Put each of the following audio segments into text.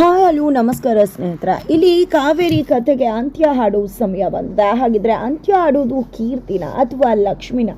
Hi hello ನಮಸ್ಕಾರ ಸ್ನೇಹಿತರ. ಇಲ್ಲಿ ಕಾವೇರಿ ಕಥೆಗೆ ಅಂತ್ಯ ಹಾಡೋ ಸಮಯ ಬಂದ ಹಾಗಿದ್ರೆ ಅಂತ್ಯ ಹಾಡೋದು ಕೀರ್ತಿನ ಅಥವಾ ಲಕ್ಷ್ಮಿನ?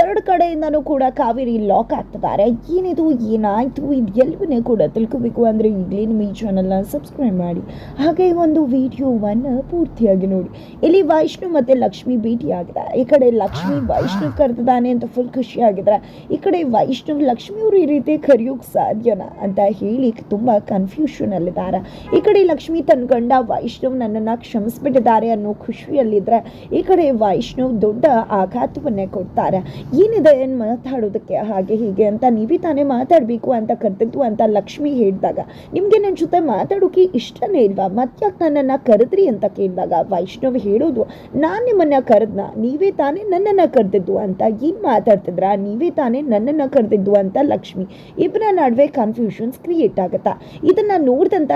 ಎರಡು ಕಡೆಯಿಂದನೂ ಕೂಡ ಕಾವೇರಿ ಲಾಕ್ ಆಗ್ತಿದ್ದಾರೆ. ಏನಿದು ಏನಾಯಿತು ಇದು ಎಲ್ಲವನ್ನೇ ಕೂಡ ತಿಳ್ಕೋಬೇಕು ಅಂದರೆ ಈಗಲೇ ನಿಮ್ಮ ಈ ಚಾನಲ್ನ ಸಬ್ಸ್ಕ್ರೈಬ್ ಮಾಡಿ. ಹಾಗೆ ಒಂದು ವಿಡಿಯೋವನ್ನು ಪೂರ್ತಿಯಾಗಿ ನೋಡಿ. ಇಲ್ಲಿ ವೈಷ್ಣು ಮತ್ತು ಲಕ್ಷ್ಮಿ ಭೇಟಿಯಾಗಿದೆ. ಈ ಕಡೆ ಲಕ್ಷ್ಮಿ ವೈಷ್ಣು ಕರೆದಿದ್ದಾನೆ ಅಂತ ಫುಲ್ ಖುಷಿಯಾಗಿದ್ದಾರೆ ಈ ಕಡೆ ವೈಷ್ಣು ಲಕ್ಷ್ಮಿಯವರು ಈ ರೀತಿ ಕರೆಯೋಕೆ ಸಾಧ್ಯನಾ ಅಂತ ಹೇಳಿ ತುಂಬ ಕನ್ಫ್ಯೂಷನ್ ಅಲ್ಲಿದ್ದಾರೆ ಈ ಕಡೆ ಲಕ್ಷ್ಮಿ ತನ್ನ ಗಂಡ ವೈಷ್ಣವ್ ನನ್ನನ್ನು ಕ್ಷಮಿಸ್ಬಿಟ್ಟಿದ್ದಾರೆ ಅನ್ನೋ ಖುಷಿಯಲ್ಲಿದ್ದರೆ ಈ ಕಡೆ ವೈಷ್ಣವ್ ದೊಡ್ಡ ಆಘಾತವನ್ನೇ ಕೊಡ್ತಾರೆ. ಏನಿದೆ ಏನು ಮಾತಾಡೋದಕ್ಕೆ? ಹಾಗೆ ಹೀಗೆ ಅಂತ ನೀವೇ ತಾನೇ ಮಾತಾಡಬೇಕು ಅಂತ ಕರೆದಿದ್ದು ಅಂತ ಲಕ್ಷ್ಮಿ ಹೇಳಿದಾಗ, ನಿಮಗೆ ನನ್ನ ಜೊತೆ ಮಾತಾಡೋಕೆ ಇಷ್ಟನೇ ಇಲ್ವಾ? ಮತ್ಯಾಕೆ ನನ್ನನ್ನು ಕರೆದ್ರಿ ಅಂತ ಕೇಳಿದಾಗ ವೈಷ್ಣವ್ ಹೇಳೋದು, ನಾನು ನಿಮ್ಮನ್ನ ಕರೆದ್ನ? ನೀವೇ ತಾನೇ ನನ್ನನ್ನು ಕರೆದಿದ್ದು ಅಂತ ಏನು ಮಾತಾಡ್ತಿದ್ರ? ನೀವೇ ತಾನೇ ನನ್ನನ್ನು ಕರೆದಿದ್ದು ಅಂತ ಲಕ್ಷ್ಮಿ. ಇಬ್ಬರ ನಡುವೆ ಕನ್ಫ್ಯೂಷನ್ಸ್ ಕ್ರಿಯೇಟ್ ಆಗುತ್ತಾ? ಇದನ್ನ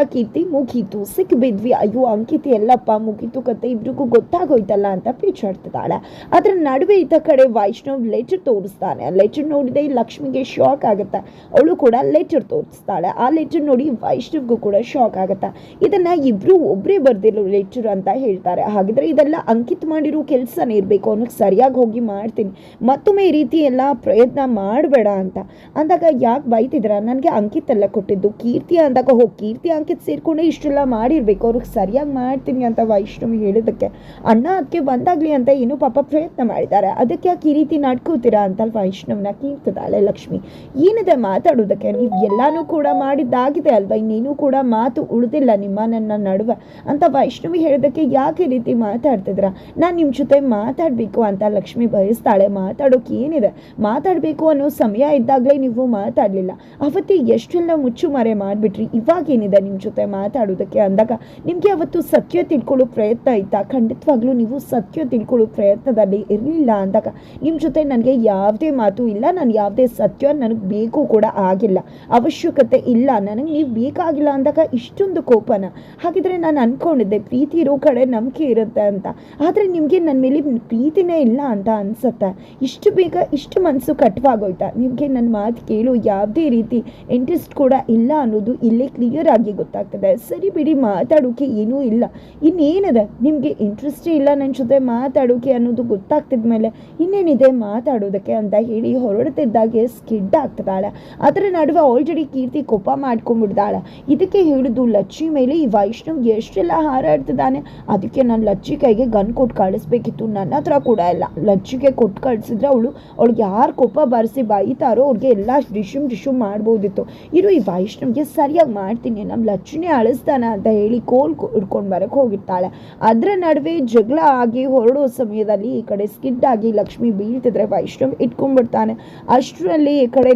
ಕೀರ್ತಿ ಮುಗೀತು. ಸಿಕ್ ಬಿದ್ವಿ. ಅಯ್ಯೋ, ಅಂಕಿತಿ ಎಲ್ಲಪ್ಪ, ಮುಗೀತು ಕತೆ ಇಬ್ರಿಗೂ ಗೊತ್ತಾಗೋಯ್ತಲ್ಲ ಅಂತ ಪೀಚಾಡ್ತಿದ್ದಾಳೆ. ಅದ್ರ ನಡುವೆ ಇದ್ದ ಕಡೆ ವೈಷ್ಣವ್ ಲೆಟರ್ ತೋರಿಸ್ತಾನೆ. ಲೆಟರ್ ನೋಡಿದೆ ಲಕ್ಷ್ಮಿಗೆ ಶಾಕ್ ಆಗುತ್ತೆ. ಅವಳು ಕೂಡ ಲೆಟರ್ ತೋರಿಸ್ತಾಳೆ. ಆ ಲೆಟರ್ ನೋಡಿ ವೈಷ್ಣವ್ಗೂ ಕೂಡ ಶಾಕ್ ಆಗುತ್ತೆ. ಇದನ್ನ ಇಬ್ರು ಒಬ್ಬರೇ ಬರ್ದಿರೋ ಲೆಟರ್ ಅಂತ ಹೇಳ್ತಾರೆ. ಹಾಗಿದ್ರೆ ಇದೆಲ್ಲ ಅಂಕಿತ್ ಮಾಡಿರೋ ಕೆಲಸನೇ ಇರಬೇಕು. ಅವನಿಗೆ ಸರಿಯಾಗಿ ಹೋಗಿ ಮಾಡ್ತೀನಿ. ಮತ್ತೊಮ್ಮೆ ಈ ರೀತಿ ಎಲ್ಲ ಪ್ರಯತ್ನ ಮಾಡಬೇಡ ಅಂತ. ಅಂದಾಗ ಯಾಕೆ ಬೈತಿದ್ರ? ನನಗೆ ಅಂಕಿತ್ ಎಲ್ಲ ಕೊಟ್ಟಿದ್ದು. ಕೀರ್ತಿ ಅಂದಾಗ ಹೋಗಿ ಕೀರ್ತಿ ಅಂಕಿತ್ ಸೇರ್ಕೊಂಡು ಇಷ್ಟೆಲ್ಲ ಮಾಡಿರ್ಬೇಕು. ಅವ್ರಿಗೆ ಸರಿಯಾಗಿ ಮಾಡ್ತೀನಿ ಅಂತ ವೈಷ್ಣವಿ ಹೇಳಿದಕ್ಕೆ. ಅಣ್ಣ ಅದಕ್ಕೆ ಬಂದಾಗ್ಲಿ ಅಂತ ಏನು ಪಾಪ ಪ್ರಯತ್ನ ಮಾಡಿದ್ದಾರೆ. ಅದಕ್ಕೆ ಯಾಕೆ ಈ ರೀತಿ ನಡ್ಕೋತೀರಾ ಅಂತ ವೈಷ್ಣವನ ಕೀರ್ತದಾಳೆ ಲಕ್ಷ್ಮಿ. ಏನಿದೆ ಮಾತಾಡೋದಕ್ಕೆ? ನೀವು ಎಲ್ಲಾನು ಕೂಡ ಮಾಡಿದ್ದಾಗಿದೆ ಅಲ್ವಾ? ಇನ್ನೇನು ಕೂಡ ಮಾತು ಉಳಿದಿಲ್ಲ ನಿಮ್ಮ ನನ್ನ ನಡುವೆ ಅಂತ ವೈಷ್ಣವಿ ಹೇಳಿದಕ್ಕೆ ಯಾಕೆ ಈ ರೀತಿ ಮಾತಾಡ್ತಿದ್ರ ನಾನು ನಿಮ್ಮ ಜೊತೆ ಮಾತಾಡಬೇಕು ಅಂತ ಲಕ್ಷ್ಮಿ ಬಯಸ್ತಾಳೆ. ಮಾತಾಡೋಕೆ ಏನಿದೆ? ಮಾತಾಡಬೇಕು ಅನ್ನೋ ಸಮಯ ಇದ್ದಾಗಲೇ ನೀವು ಮಾತಾಡಲಿಲ್ಲ. ಅವತ್ತೇ ಎಷ್ಟೆಲ್ಲ ಮುಚ್ಚು ಮರೆ ಮಾಡಿಬಿಟ್ರಿ. ಇವಾಗೇನಿದೆ ನಿಮ್ಮ ಜೊತೆ ಮಾತಾಡೋದಕ್ಕೆ ಅಂದಾಗ ನಿಮಗೆ ಅವತ್ತು ಸತ್ಯ ತಿಳ್ಕೊಳ್ಳೋ ಪ್ರಯತ್ನ ಇತ್ತಾ? ಖಂಡಿತವಾಗ್ಲೂ ನೀವು ಸತ್ಯ ತಿಳ್ಕೊಳ್ಳೋ ಪ್ರಯತ್ನದಲ್ಲಿ ಇರಲಿಲ್ಲ ಅಂದಾಗ ನಿಮ್ಮ ಜೊತೆ ನನಗೆ ಯಾವುದೇ ಮಾತು ಇಲ್ಲ, ನಾನು ಯಾವುದೇ ಸತ್ಯ ನನಗೆ ಬೇಕು ಕೂಡ ಆಗಿಲ್ಲ, ಅವಶ್ಯಕತೆ ಇಲ್ಲ, ನನಗೆ ನೀವು ಬೇಕಾಗಿಲ್ಲ ಅಂದಾಗ ಇಷ್ಟೊಂದು ಕೋಪನ. ಹಾಗಿದ್ರೆ ನಾನು ಅಂದ್ಕೊಂಡಿದ್ದೆ ಪ್ರೀತಿ ಇರೋ ಕಡೆ ನಂಬಿಕೆ ಇರುತ್ತೆ ಅಂತ. ಆದರೆ ನಿಮಗೆ ನನ್ನ ಮೇಲೆ ಪ್ರೀತಿನೇ ಇಲ್ಲ ಅಂತ ಅನಿಸುತ್ತೆ. ಇಷ್ಟು ಬೇಗ ಇಷ್ಟು ಮನಸ್ಸು ಕಟ್ವಾಗೋಯ್ತಾ? ನಿಮಗೆ ನನ್ನ ಮಾತು ಕೇಳು ಯಾವುದೇ ರೀತಿ ಇಂಟ್ರೆಸ್ಟ್ ಕೂಡ ಇಲ್ಲ ಅನ್ನೋದು ಇಲ್ಲೇ ಕ್ಲಿಯರ್ ಆಗಿ ಗೊತ್ತಾಗ್ತದೆ. ಸರಿ ಬಿಡಿ, ಮಾತಾಡೋಕೆ ಏನೂ ಇಲ್ಲ. ಇನ್ನೇನಿದೆ? ನಿಮಗೆ ಇಂಟ್ರೆಸ್ಟೇ ಇಲ್ಲ ನನ್ನ ಜೊತೆ ಮಾತಾಡೋಕೆ ಅನ್ನೋದು ಗೊತ್ತಾಗ್ತಿದ ಮೇಲೆ ಇನ್ನೇನಿದೆ ಮಾತಾಡೋದಕ್ಕೆ ಅಂತ ಹೇಳಿ ಹೊರಡ್ತಿದ್ದಾಗೆ ಸ್ಕಿಡ್ ಆಗ್ತದಾಳೆ ಅದರ ನಡುವೆ ಆಲ್ರೆಡಿ ಕೀರ್ತಿ ಕೋಪ ಮಾಡ್ಕೊಂಡ್ಬಿಡ್ದಾಳೆ ಇದಕ್ಕೆ ಹೇಳಿದ್ದು ಲಚ್ಚಿ ಮೇಲೆ ಈ ವೈಷ್ಣವ್ ಎಷ್ಟೆಲ್ಲ ಹಾರಾಡ್ತಿದ್ದಾನೆ. ಅದಕ್ಕೆ ನಾನು ಲಚ್ಚಿ ಕೈಗೆ ಗನ್ ಕೊಟ್ಟು ಕಳಿಸ್ಬೇಕಿತ್ತು. ನನ್ನ ಹತ್ರ ಕೂಡ ಇಲ್ಲ. ಲಚ್ಚಿಗೆ ಕೊಟ್ಟು ಕಳಿಸಿದ್ರೆ ಅವಳು, ಅವಳಿಗೆ ಯಾರು ಕೋಪ ಬರೆಸಿ ಬೈತಾರೋ ಅವ್ರಿಗೆ ಎಲ್ಲ ಡಿಶುಮ್ ಡಿಶುಮ್ ಮಾಡ್ಬೋದಿತ್ತು. ಇರು ಈ ವೈಷ್ಣವ್ಗೆ ಸರಿಯಾಗಿ ಮಾಡ್ತೀನಿ. ನಮ್ಮ ಲಚ್ಚಿನೇ ಅಳಿಸ್ತಾನ ಅಂತ ಹೇಳಿ ಕೋಲ್ ಹಿಡ್ಕೊಂಡು ಬರಕ್ಕೆ ಹೋಗಿರ್ತಾಳೆ. ಅದರ ನಡುವೆ ಜಗಳ ಆಗಿ ಹೊರಡೋ ಸಮಯದಲ್ಲಿ ಈ ಕಡೆ ಸ್ಕಿಡ್ ಆಗಿ ಲಕ್ಷ್ಮಿ ಬೀಳ್ತಿದ್ರೆ ವೈಷ್ಣವ್ ಇಟ್ಕೊಂಡ್ಬಿಡ್ತಾನೆ. ಅಷ್ಟರಲ್ಲಿ ಈ ಕಡೆ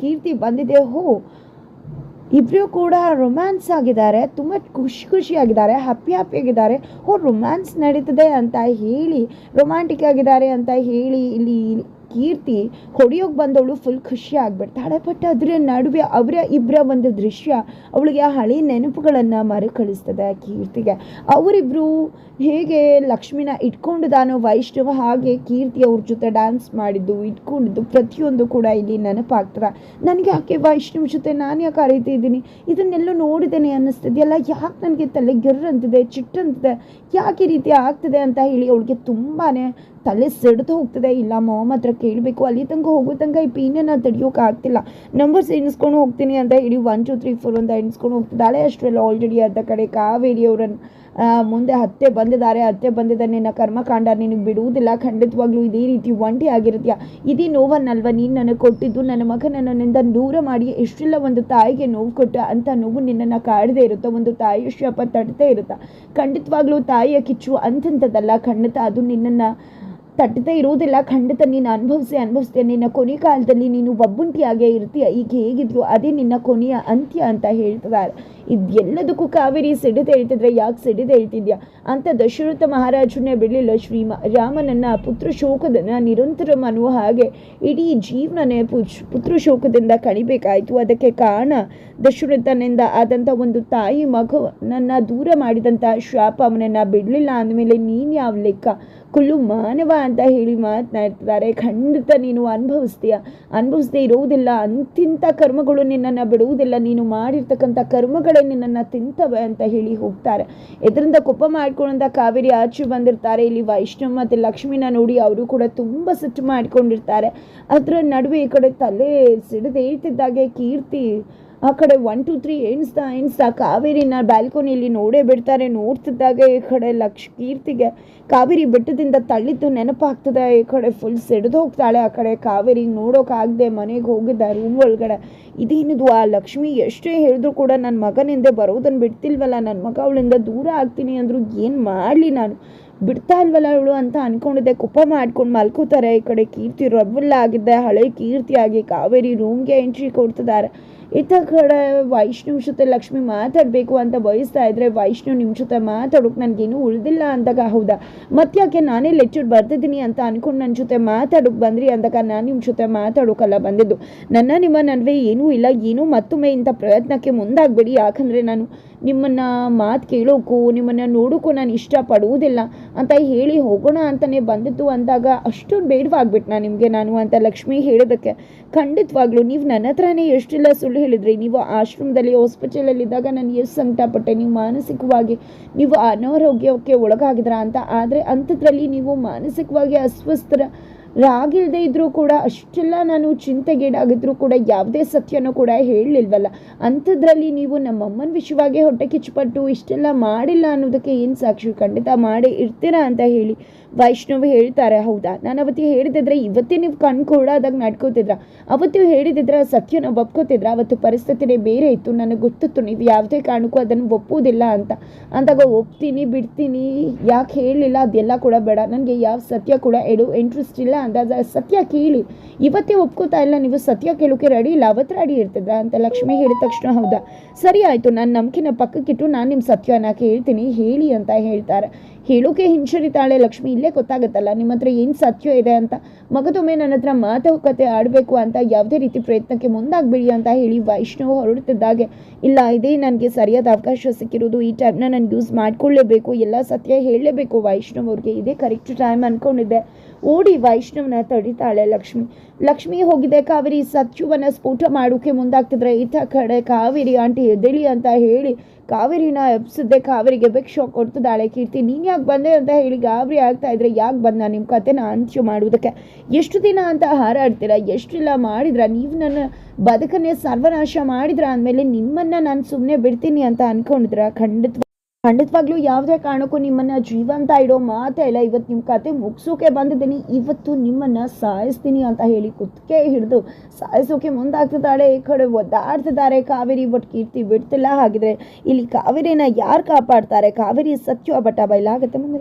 ಕೀರ್ತಿ ಬಂದಿದೆ. ಹೋ ಇಬ್ಬರೂ ಕೂಡ ರೊಮ್ಯಾನ್ಸ್ ಆಗಿದ್ದಾರೆ. ತುಂಬ ಖುಷಿ ಖುಷಿಯಾಗಿದ್ದಾರೆ. ಹ್ಯಾಪಿ ಹ್ಯಾಪಿ ಆಗಿದ್ದಾರೆ. ಓ ರೊಮ್ಯಾನ್ಸ್ ನಡೀತದೆ ಅಂತ ಹೇಳಿ ರೊಮ್ಯಾಂಟಿಕ್ ಆಗಿದ್ದಾರೆ ಅಂತ ಹೇಳಿ ಇಲ್ಲಿ ಕೀರ್ತಿ ಹೊಡೆಯೋಕೆ ಬಂದವಳು ಫುಲ್ ಖುಷಿ ಆಗ್ಬಿಡ್ತಾಳೆ ಬಟ್ ಅದರ ನಡುವೆ ಅವರ ಇಬ್ಬರ ಒಂದು ದೃಶ್ಯ ಅವಳಿಗೆ ಆ ಹಳೆ ನೆನಪುಗಳನ್ನು ಮರುಕಳಿಸ್ತದೆ ಕೀರ್ತಿಗೆ. ಅವರಿಬ್ಬರು ಹೇಗೆ ಲಕ್ಷ್ಮಿನ ಇಟ್ಕೊಂಡಿದಾನೋ ವೈಷ್ಣವ ಹಾಗೆ ಕೀರ್ತಿ ಅವ್ರ ಜೊತೆ ಡ್ಯಾನ್ಸ್ ಮಾಡಿದ್ದು, ಇಟ್ಕೊಂಡಿದ್ದು ಪ್ರತಿಯೊಂದು ಕೂಡ ಇಲ್ಲಿ ನೆನಪಾಗ್ತದೆ. ನನಗೆ ಯಾಕೆ ವೈಷ್ಣವ್ ಜೊತೆ ನಾನು ಯಾಕೆ ರೀತಿ ಇದ್ದೀನಿ? ಇದನ್ನೆಲ್ಲ ನೋಡಿದ್ದೇನೆ ಅನ್ನಿಸ್ತಿದೆಯಲ್ಲ? ಯಾಕೆ ನನಗೆ ತಲೆ ಗಿರ್ರ್ ಅಂತಿದೆ ಚಿಟ್ಟಂತಿದೆ? ಯಾಕೆ ರೀತಿ ಆಗ್ತದೆ ಅಂತ ಹೇಳಿ ಅವಳಿಗೆ ತುಂಬಾ ತಲೆ ಸಿಡ್ದು ಹೋಗ್ತದೆ. ಇಲ್ಲ ಮಾಮ್ ಹತ್ರ ಕೇಳಬೇಕು. ಅಲ್ಲಿ ತನಕ ಹೋಗೋ ತನಕ ಈ ಪೀನನ್ನು ತಡಿಯೋಕೆ ಆಗ್ತಿಲ್ಲ. ನಂಬರ್ಸ್ ಎಣಿಸ್ಕೊಂಡು ಹೋಗ್ತೀನಿ ಅಂತ ಹೇಳಿ ಒನ್ ಟು ತ್ರೀ ಫೋರ್ ಅಂತ ಎಣಿಸ್ಕೊಂಡು ಹೋಗ್ತಿದ್ದಾಳೆ ಅಷ್ಟರಲ್ಲಿ ಆಲ್ರೆಡಿ ಅದ ಕಡೆ ಕಾವೇರಿ ಅವರನ್ನು ಮುಂದೆ ಹತ್ತೆ ಬಂದಿದ್ದಾರೆ. ಹತ್ತೆ ಬಂದಿದ್ದಾರೆ ನಿನ್ನ ಕರ್ಮಕಾಂಡ ನಿನಗೆ ಬಿಡುವುದಿಲ್ಲ. ಖಂಡಿತವಾಗ್ಲೂ ಇದೇ ರೀತಿ ಒಂಟಿ ಆಗಿರುತ್ತೆ ಇದೇ ನೋವನ್ನಲ್ವ ನೀನು ನನಗೆ ಕೊಟ್ಟಿದ್ದು? ನನ್ನ ಮಗನ ನನ್ನಿಂದ ದೂರ ಮಾಡಿ ಎಷ್ಟೆಲ್ಲ ಒಂದು ತಾಯಿಗೆ ನೋವು ಕೊಟ್ಟ ಅಂತ ನೋವು ನಿನ್ನನ್ನು ಕಾಡದೇ ಇರುತ್ತೋ? ಒಂದು ತಾಯಿ ಶಾಪ ತಡದೇ ಇರುತ್ತಾ? ಖಂಡಿತವಾಗ್ಲೂ ತಾಯಿಯ ಕಿಚ್ಚು ಅಂತಂಥದ್ದಲ್ಲ ಖಂಡಿತ ಅದು ನಿನ್ನನ್ನು ತಟ್ಟದೇ ಇರುವುದಿಲ್ಲ. ಖಂಡಿತ ನೀನು ಅನುಭವಿಸಿ, ಅನುಭವಿಸ್ತೀಯ. ನಿನ್ನ ಕೊನೆ ಕಾಲದಲ್ಲಿ ನೀನು ಒಬ್ಬುಂಟಿಯಾಗೇ ಇರ್ತೀಯ. ಈಗ ಹೇಗಿದ್ರು ಅದೇ ನಿನ್ನ ಕೊನೆಯ ಅಂತ್ಯ ಅಂತ ಹೇಳ್ತಿದ್ದಾರೆ ಇದೆಲ್ಲದಕ್ಕೂ ಕಾವೇರಿ ಸಿಡಿದು ಹೇಳ್ತಿದ್ರೆ ಯಾಕೆ ಸಿಡಿದು ಹೇಳ್ತಿದ್ಯಾ? ಅಂತ ದಶರಥ ಮಹಾರಾಜನೇ ಬಿಡಲಿಲ್ಲ ಶ್ರೀಮ ರಾಮನನ್ನ ಪುತ್ರ ಶೋಕದನ್ನ ನಿರಂತರ ಮನುವ ಹಾಗೆ ಇಡೀ ಜೀವನನೇ ಪುತ್ರ ಶೋಕದಿಂದ ಕಣಿಬೇಕಾಯಿತು ಅದಕ್ಕೆ ಕಾರಣ ದಶರಥನಿಂದ ಆದಂಥ ಒಂದು ತಾಯಿ ಮಗು ನನ್ನ ದೂರ ಮಾಡಿದಂಥ ಶಾಪ ಅವನನ್ನು ಬಿಡಲಿಲ್ಲ ಅಂದಮೇಲೆ ನೀನು ಯಾವ ಲೆಕ್ಕ? ಕುಳ್ಳು ಮಾನವ ಅಂತ ಹೇಳಿ ಮಾತನಾಡ್ತಿದ್ದಾರೆ. ಖಂಡಿತ ನೀನು ಅನುಭವಿಸ್ತೀಯ. ಅನುಭವಿಸದೇ ಇರುವುದಿಲ್ಲ. ಅಂತಿಂಥ ಕರ್ಮಗಳು ನಿನ್ನನ್ನು ಬಿಡುವುದಿಲ್ಲ. ನೀನು ಮಾಡಿರ್ತಕ್ಕಂಥ ಕರ್ಮಗಳೇ ನಿನ್ನನ್ನು ತಿಂತವೆ ಅಂತ ಹೇಳಿ ಹೋಗ್ತಾರೆ. ಇದರಿಂದ ಕೋಪ ಮಾಡ್ಕೊಂಡಂತ ಕಾವೇರಿ ಆಚೆ ಬಂದಿರ್ತಾರೆ. ಇಲ್ಲಿ ವೈಷ್ಣವ್ ಮತ್ತು ಲಕ್ಷ್ಮಿನ ನೋಡಿ ಅವರು ಕೂಡ ತುಂಬ ಸಿಟ್ಟು ಮಾಡ್ಕೊಂಡಿರ್ತಾರೆ. ಅದರ ನಡುವೆ ಈ ಕಡೆ ತಲೆ ಸಿಡಿದೇಳ್ತಿದ್ದಾಗೆ ಕೀರ್ತಿ ಆ ಕಡೆ ಒನ್ ಟು ತ್ರೀ ಎಣಿಸ್ತಾ ಎಣಿಸ್ತಾ ಕಾವೇರಿನ ಬ್ಯಾಲ್ಕೋನಿಯಲ್ಲಿ ನೋಡೇ ಬಿಡ್ತಾರೆ. ನೋಡ್ತಿದ್ದಾಗ ಈ ಕಡೆ ಲಕ್ಷ ಕೀರ್ತಿಗೆ ಕಾವೇರಿ ಬೆಟ್ಟದಿಂದ ತಳ್ಳಿದ್ದು ನೆನಪಾಗ್ತದೆ. ಈ ಕಡೆ ಫುಲ್ ಸೆಡ್ದು ಹೋಗ್ತಾಳೆ ಆ ಕಡೆ. ಕಾವೇರಿ ನೋಡೋಕ್ಕಾಗದೆ ಮನೆಗೆ ಹೋಗಿದ್ದ ರೂಮ್ ಒಳಗಡೆ. ಇದೇನಿದು ಆ ಲಕ್ಷ್ಮಿ ಎಷ್ಟೇ ಹೇಳಿದ್ರು ಕೂಡ ನನ್ನ ಮಗನಿಂದೆ ಬರೋದನ್ನು ಬಿಡ್ತಿಲ್ವಲ್ಲ? ನನ್ನ ಮಗ ಅವಳಿಂದ ದೂರ ಆಗ್ತೀನಿ ಅಂದರು ಏನು ಮಾಡಲಿ ನಾನು? ಬಿಡ್ತಾ ಇಲ್ವಲ್ಲ ಅವಳು ಅಂತ ಅನ್ಕೊಂಡಿದ್ದೆ. ಕುಪ್ಪ ಮಾಡ್ಕೊಂಡು ಮಲ್ಕೋತಾರೆ. ಈ ಕಡೆ ಕೀರ್ತಿ ರಬ್ಬಲ್ಲ ಆಗಿದ್ದೆ ಹಳೆ ಕೀರ್ತಿ ಆಗಿ ಕಾವೇರಿ ರೂಮ್ಗೆ ಎಂಟ್ರಿ ಕೊಡ್ತಿದ್ದಾರೆ. ಇತ್ತ ಕಡೆ ವೈಷ್ಣವ್ ಜೊತೆ ಲಕ್ಷ್ಮಿ ಮಾತಾಡಬೇಕು ಅಂತ ಬಯಸ್ತಾ ಇದ್ರೆ ವೈಷ್ಣು ನಿಮ್ಮ ಜೊತೆ ಮಾತಾಡೋಕೆ ನನಗೇನು ಉಳಿದಿಲ್ಲ ಅಂದಾಗ ಹೌದಾ? ಮತ್ತ್ಯಾಕೆ ನಾನೇ ಲೆಕ್ಚರ್ ಬರ್ತಿದ್ದೀನಿ ಅಂತ ಅನ್ಕೊಂಡು ನನ್ನ ಜೊತೆ ಮಾತಾಡೋಕೆ ಬಂದ್ರಿ ಅಂದಾಗ ನಾನು ನಿಮ್ಮ ಜೊತೆ ಮಾತಾಡೋಕಲ್ಲ ಬಂದಿದ್ದು. ನನ್ನ ನಿಮ್ಮ ನಡುವೆ ಏನೂ ಇಲ್ಲ, ಏನೂ ಮತ್ತೊಮ್ಮೆ ಇಂಥ ಪ್ರಯತ್ನಕ್ಕೆ ಮುಂದಾಗಬೇಡಿ. ಯಾಕಂದರೆ ನಾನು ನಿಮ್ಮನ್ನು ಮಾತು ಕೇಳೋಕ್ಕೂ ನಿಮ್ಮನ್ನು ನೋಡೋಕ್ಕೂ ನಾನು ಇಷ್ಟಪಡುವುದಿಲ್ಲ ಅಂತ ಹೇಳಿ ಹೋಗೋಣ ಅಂತಲೇ ಬಂದಿತ್ತು ಅಂದಾಗ ಅಷ್ಟೊಂದು ಬೇಡವಾಗ್ಬಿಟ್ಟು ನಾನು ನಿಮಗೆ ನಾನು ಅಂತ ಲಕ್ಷ್ಮಿ ಹೇಳೋದಕ್ಕೆ? ಖಂಡಿತವಾಗ್ಲೂ, ನೀವು ನನ್ನ ಹತ್ರನೇ ಎಷ್ಟಿಲ್ಲ ಸುಳ್ಳು ಹೇಳಿದ್ರಿ, ನೀವು ಆಶ್ರಮದಲ್ಲಿ ಹಾಸ್ಪಿಟಲಲ್ಲಿದ್ದಾಗ ನಾನು ಎಷ್ಟು ಸಂಕಟಪಟ್ಟೆ, ನೀವು ಮಾನಸಿಕವಾಗಿ ನೀವು ಅನಾರೋಗ್ಯಕ್ಕೆ ಒಳಗಾಗಿದ್ರ ಅಂತ. ಆದರೆ ಅಂಥದ್ರಲ್ಲಿ ನೀವು ಮಾನಸಿಕವಾಗಿ ಅಸ್ವಸ್ಥರ ರಾಗಿಲ್ದೇ ಇದ್ದರೂ ಕೂಡ ಅಷ್ಟೆಲ್ಲ ನಾನು ಚಿಂತೆಗೀಡಾಗಿದ್ರು ಕೂಡ ಯಾವುದೇ ಸತ್ಯನೂ ಕೂಡ ಹೇಳಲಿಲ್ವಲ್ಲ. ಅಂಥದ್ರಲ್ಲಿ ನೀವು ನಮ್ಮಮ್ಮನ ವಿಷಯವಾಗಿ ಹೊಟ್ಟೆ ಕಿಚ್ಚುಪಟ್ಟು ಇಷ್ಟೆಲ್ಲ ಮಾಡಿಲ್ಲ ಅನ್ನೋದಕ್ಕೆ ಏನು ಸಾಕ್ಷಿ? ಖಂಡಿತ ಮಾಡಿ ಇರ್ತೀರಾ ಅಂತ ಹೇಳಿ ವೈಷ್ಣವ್ ಹೇಳ್ತಾರೆ. ಹೌದಾ? ನಾನು ಅವತ್ತು ಹೇಳಿದಿದ್ರೆ ಇವತ್ತೇ ನೀವು ಕಣ್ ಕೊಡಾದಾಗ ನಡ್ಕೋತಿದ್ರ. ಅವತ್ತು ಹೇಳಿದಿದ್ರೆ ಸತ್ಯನ ಒಪ್ಕೋತಿದ್ರ. ಅವತ್ತು ಪರಿಸ್ಥಿತಿನೇ ಬೇರೆ ಇತ್ತು. ನನಗೆ ಗೊತ್ತಿತ್ತು ನೀವು ಯಾವುದೇ ಕಾರಣಕ್ಕೂ ಅದನ್ನು ಒಪ್ಪುವುದಿಲ್ಲ ಅಂತ. ಅಂದಾಗ ಒಪ್ತೀನಿ, ಬಿಡ್ತೀನಿ, ಯಾಕೆ ಹೇಳಲಿಲ್ಲ ಅದೆಲ್ಲ ಕೂಡ ಬೇಡ. ನನಗೆ ಯಾವ ಸತ್ಯ ಕೂಡ, ಎಡು ಇಂಟ್ರೆಸ್ಟ್ ಇಲ್ಲ ಅಂದಾಗ ಸತ್ಯ ಕೇಳಿ. ಇವತ್ತೇ ಒಪ್ಕೋತಾ ಇಲ್ಲ, ನೀವು ಸತ್ಯ ಕೇಳೋಕೆ ರೆಡಿ ಇಲ್ಲ, ಅವತ್ತು ರೆಡಿ ಇರ್ತಿದ್ರ ಅಂತ ಲಕ್ಷ್ಮಿ ಹೇಳಿದ ತಕ್ಷಣ ಹೌದಾ? ಸರಿ ಆಯಿತು ನನ್ನ ನಂಬಿಕೆನ ಪಕ್ಕಕ್ಕಿಟ್ಟು ನಾನು ನಿಮ್ಮ ಸತ್ಯನ ಕೇಳ್ತೀನಿ, ಹೇಳಿ ಅಂತ ಹೇಳ್ತಾರೆ. ಹೇಳೋಕೆ ಹಿಂಚರಿತಾಳೆ ಲಕ್ಷ್ಮಿ, ಇಲ್ಲೇ ಗೊತ್ತಾಗುತ್ತಲ್ಲ ನಿಮ್ಮ ಹತ್ರ ಏನು ಸತ್ಯ ಇದೆ ಅಂತ? ಮಗದೊಮ್ಮೆ ನನ್ನ ಹತ್ರ ಮಾತುಕತೆ ಆಡಬೇಕು ಅಂತ ಯಾವುದೇ ರೀತಿ ಪ್ರಯತ್ನಕ್ಕೆ ಮುಂದಾಗಬೇಡಿ ಅಂತ ಹೇಳಿ ವೈಷ್ಣವ್ ಹೊರಡ್ತಿದ್ದಾಗೆ ಇಲ್ಲ, ಇದೇ ನನಗೆ ಸರಿಯಾದ ಅವಕಾಶ ಸಿಕ್ಕಿರೋದು, ಈ ಟೈಮ್ನ ನಾನು ಯೂಸ್ ಮಾಡ್ಕೊಳ್ಳೇಬೇಕು, ಎಲ್ಲ ಸತ್ಯ ಹೇಳಲೇಬೇಕು ವೈಷ್ಣವ್ ಅವ್ರಿಗೆ, ಇದೇ ಕರೆಕ್ಟ್ ಟೈಮ್ ಅಂದ್ಕೊಂಡಿದ್ದೆ ಓಡಿ ವೈಷ್ಣವನ ತಡಿತಾಳೆ ಲಕ್ಷ್ಮಿ. ಲಕ್ಷ್ಮಿ ಹೋಗಿದೆ, ಕಾವೇರಿ ಸತ್ಯುವನ ಸ್ಫೋಟ ಮಾಡೋಕೆ ಮುಂದಾಗ್ತಿದ್ರೆ ಈತ ಕಡೆ ಕಾವೇರಿ ಆಂಟಿ ಎದ್ದೇಳಿ ಅಂತ ಹೇಳಿ ಕಾವೇರಿನ ಎಬ್ಸಿದ್ದೆ ಕಾವೇರಿಗೆ ಬೆಕ್ ಶಾಕ್ ಕೊಡ್ತಿದ್ದಾಳೆ. ಕೀರ್ತಿ, ನೀನು ಯಾಕೆ ಬಂದೆ ಅಂತ ಹೇಳಿ ಗಾಬರಿ ಆಗ್ತಾ ಇದ್ರೆ ಯಾಕೆ ಬಂದ ನಿಮ್ಮ ಕತೆನ ಅಂತ್ಯ ಮಾಡುವುದಕ್ಕೆ? ಎಷ್ಟು ದಿನ ಅಂತ ಹಾರಾಡ್ತೀರ? ಎಷ್ಟೆಲ್ಲ ಮಾಡಿದ್ರ? ನೀವು ನನ್ನ ಬದುಕನ್ನೇ ಸರ್ವನಾಶ ಮಾಡಿದ್ರ ಅಂದಮೇಲೆ ನಿಮ್ಮನ್ನು ನಾನು ಸುಮ್ಮನೆ ಬಿಡ್ತೀನಿ ಅಂತ ಅಂದ್ಕೊಂಡಿದ್ರ ಖಂಡಿತ ಖಂಡಿತವಾಗ್ಲೂ ಯಾವುದೇ ಕಾರಣಕ್ಕೂ ನಿಮ್ಮನ್ನ ಜೀವಂತ ಇಡೋ ಮಾತೇ ಇಲ್ಲ. ಇವತ್ತು ನಿಮ್ಮ ಕತೆ ಮುಗಿಸೋಕೆ ಬಂದಿದ್ದೀನಿ. ಇವತ್ತು ನಿಮ್ಮನ್ನ ಸಾಯಿಸ್ತೀನಿ ಅಂತ ಹೇಳಿ ಕುತ್ತಿಗೆ ಹಿಡಿದು ಸಾಯಿಸೋಕೆ ಮುಂದಾಗ್ತಿದ್ದಾಳೆ. ಈ ಕಡೆ ಒದ್ದಾಡ್ತಿದ್ದಾರೆ. ಕಾವೇರಿ ಬಟ್ ಕೀರ್ತಿ ಬಿಡ್ತಿಲ್ಲ. ಹಾಗಿದ್ರೆ ಇಲ್ಲಿ ಕಾವೇರಿನ ಯಾರು ಕಾಪಾಡ್ತಾರೆ? ಕಾವೇರಿ ಸತ್ಯ ಬಟ್ಟ ಬಯಲಾಗುತ್ತೆ. ಮುಂದೆ